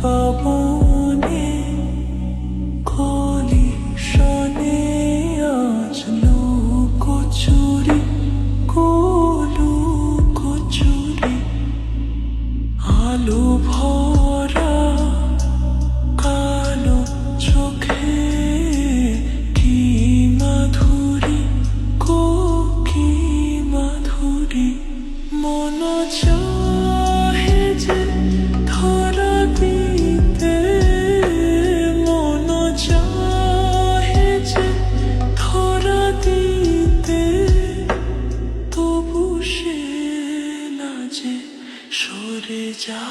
পবনে কলি শনে আজ কচুরি কলু কচুরি আলু ভর সরে যা।